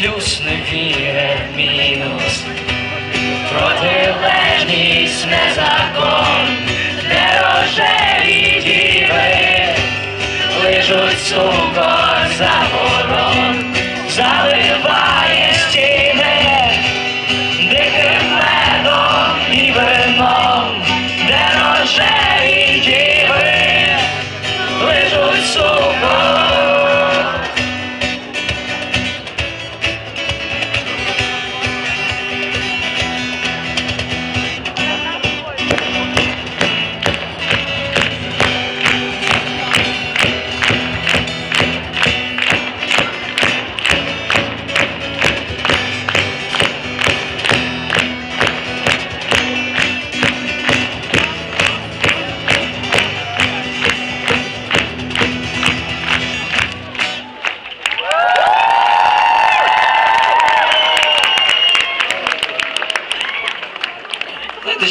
плюс не віє мінус. Протилежність не закон, де рожеві діви? Лижуть цукор заборон, заливає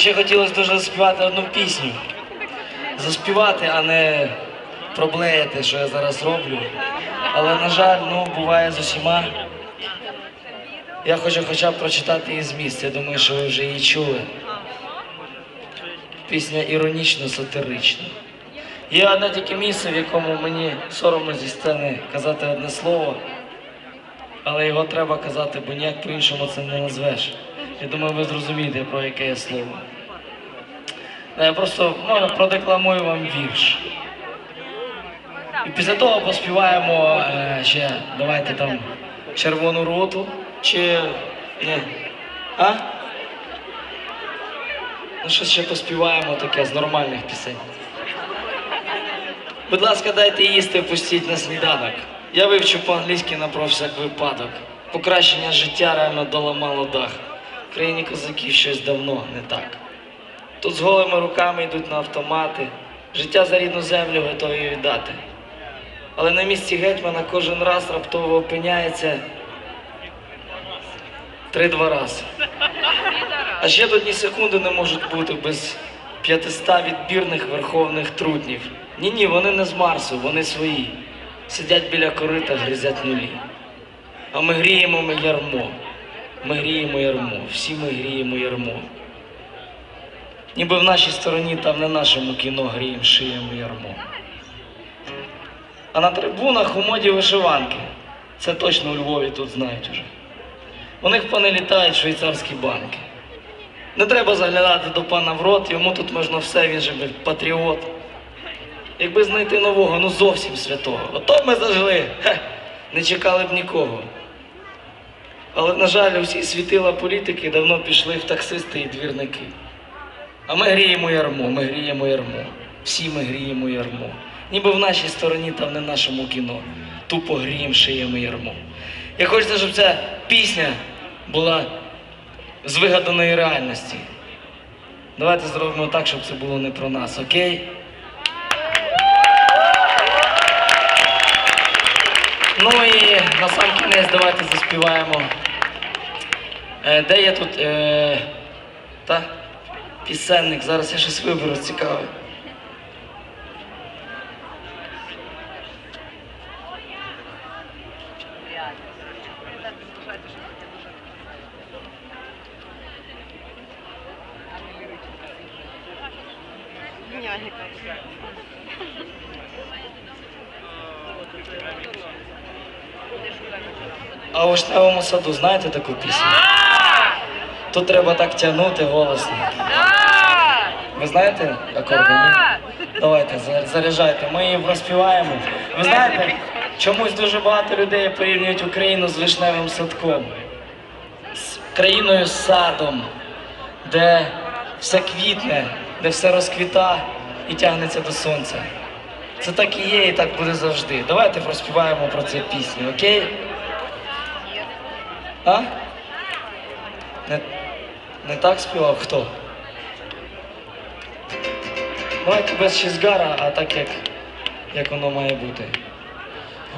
ще хотілося дуже заспівати одну пісню. Заспівати, а не проблеяти, що я зараз роблю. Але, на жаль, ну, буває з усіма. Я хочу хоча б прочитати її зміст. Я думаю, що ви вже її чули. Пісня іронічно-сатирична. Є одне тільки місце, в якому мені соромно зі сцени казати одне слово, але його треба казати, бо ніяк по-іншому це не назвеш. Я думаю, ви зрозумієте, про яке я слово. Е, Я просто ну, продекламую вам вірш. І після того поспіваємо е, ще, давайте там червону роту чи. Ні. А? Ну, щось ще поспіваємо таке з нормальних пісень. Будь ласка, дайте їсти, пустіть на сніданок. Я вивчу по-англійськи на про всяк випадок. Покращення життя реально доламало дах. В країні козаків щось давно не так. Тут з голими руками йдуть на автомати, життя за рідну землю готові віддати. Але на місці гетьмана кожен раз раптово опиняється три-два рази. А ще тут ні секунди не можуть бути без 500 відбірних верховних трутнів. Ні, ні, вони не з Марсу, вони свої. Сидять біля корита, гризять нулі. А ми гріємо ми ярмо. Ми гріємо ярмо, всі ми гріємо ярмо. Ніби в нашій стороні там не нашому кіно гріємо, шиємо ярмо. А на трибунах у моді вишиванки. Це точно у Львові тут знають уже. У них понелітають швейцарські банки. Не треба заглядати до пана в рот, йому тут можна все, він же патріот. Якби знайти нового, ну зовсім святого. Ото ми зажили, хе, не чекали б нікого. Але, на жаль, усі світила політики давно пішли в таксисти і двірники. А ми гріємо ярмо, ми гріємо ярмо. Всі ми гріємо ярмо. Ніби в нашій стороні там не нашому кіно. Тупо гріємо, шиємо ярмо. Я хочеться, щоб ця пісня була з вигаданої реальності. Давайте зробимо так, щоб це було не про нас, окей? Ну і на сам кінець давайте заспіваємо. Е, де є тут е, та, пісенник? Зараз я щось виберу цікаве. А у вишневому саду знаєте таку пісню? Тут треба так тягнути голосно. Ви знаєте акорди? Ні? Давайте, заряджайте. Ми її розпіваємо. Ви знаєте, чомусь дуже багато людей порівнюють Україну з вишневим садком, з країною з садом, де все квітне, де все розквіта і тягнеться до сонця. Це так і є, і так буде завжди. Давайте розпіваємо про цю пісню, окей? А? Не, не так співав хто? Давайте без Шізгара, а так як, як воно має бути.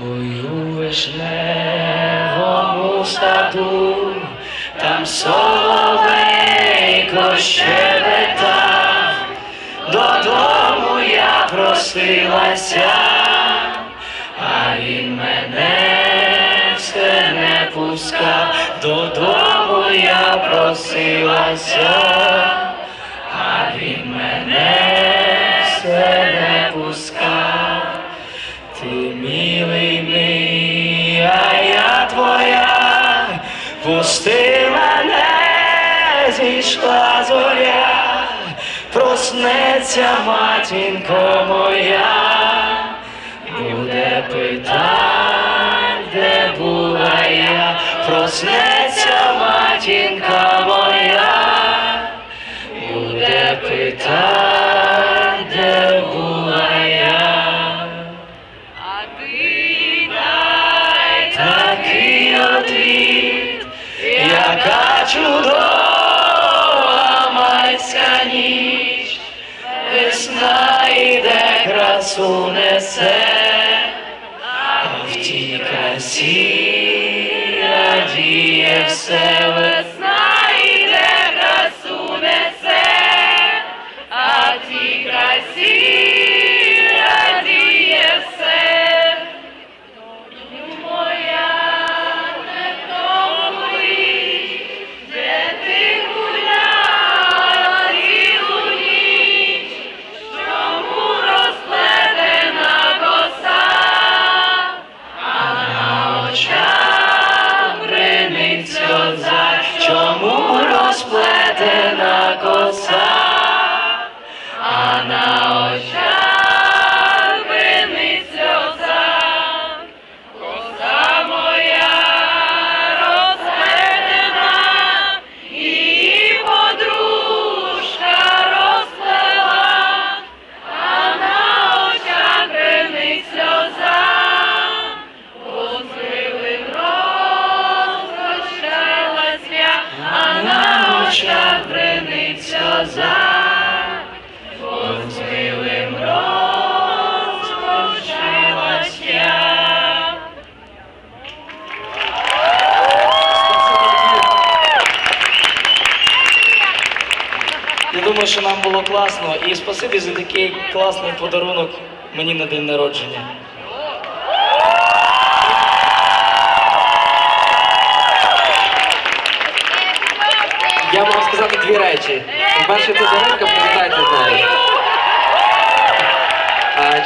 Ой, у вишневому саду, там соловейко щебетав, додому я просилася, а він мене все не пускав, додому я просилася, а він мене все не пускав. Ти милий мій, а я твоя, пусти мене, зійшла зоря, проснеться матінко моя, буде питань, де була я, проснеться матінка моя, буде питань, де була я. А ти дай Такий отвіт, яка чудова майська ніч, весна іде, красу несе, а в тій красі радіє все весна я. Думаю, що нам було класно і спасибі за такий класний подарунок мені на день народження. Я мав сказати дві речі. По-перше, це Даринка, привітайте з нею.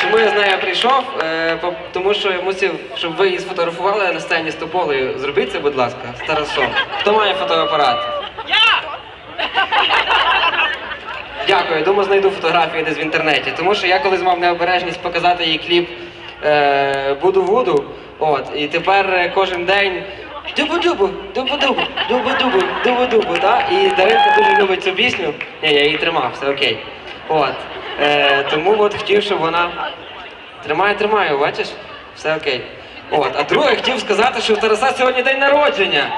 Чому я з нею прийшов? Е, тому що я мусив, щоб ви її сфотографували на сцені з Тополею. Зробіть це, будь ласка, з Тарасом. Хто має фотоапарат? Дякую, думаю, знайду фотографії десь в інтернеті. Тому що я колись мав необережність показати їй кліп е, Буду-Вуду. От, і тепер е, кожен день дубу-дубу, дубу-дубу, дубу-дубу, дубу-дубу, так? І Даринка дуже любить цю пісню. Ні, я її тримав, все окей. От. Е, тому от хотів, щоб вона. Тримаю, тримаю, бачиш? Все окей. От. А друге, хотів сказати, що у Тараса сьогодні день народження.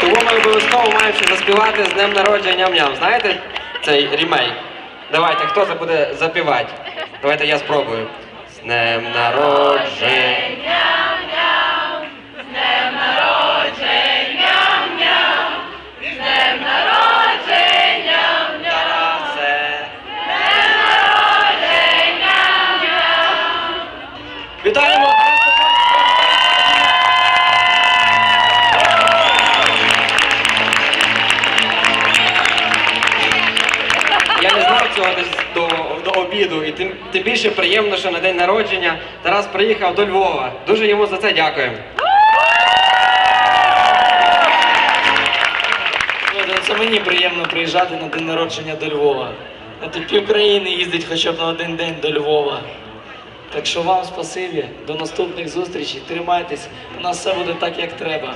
Тому ми обов'язково маємо заспівати з днем народження ням-ням. Знаєте цей рімейк? Давайте, хто буде запівати? Давайте я спробую. З днем народження. Обіду, і тим, тим більше приємно, що на день народження Тарас приїхав до Львова. Дуже йому за це дякуємо. Це мені приємно приїжджати на день народження до Львова. А то пів країни їздить хоча б на один день до Львова. Так що вам спасибі, до наступних зустрічей, тримайтесь, у нас все буде так, як треба.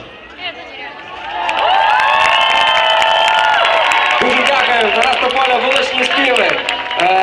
Дуже дякуємо. Тарас Тополя, вуличні співи. Е,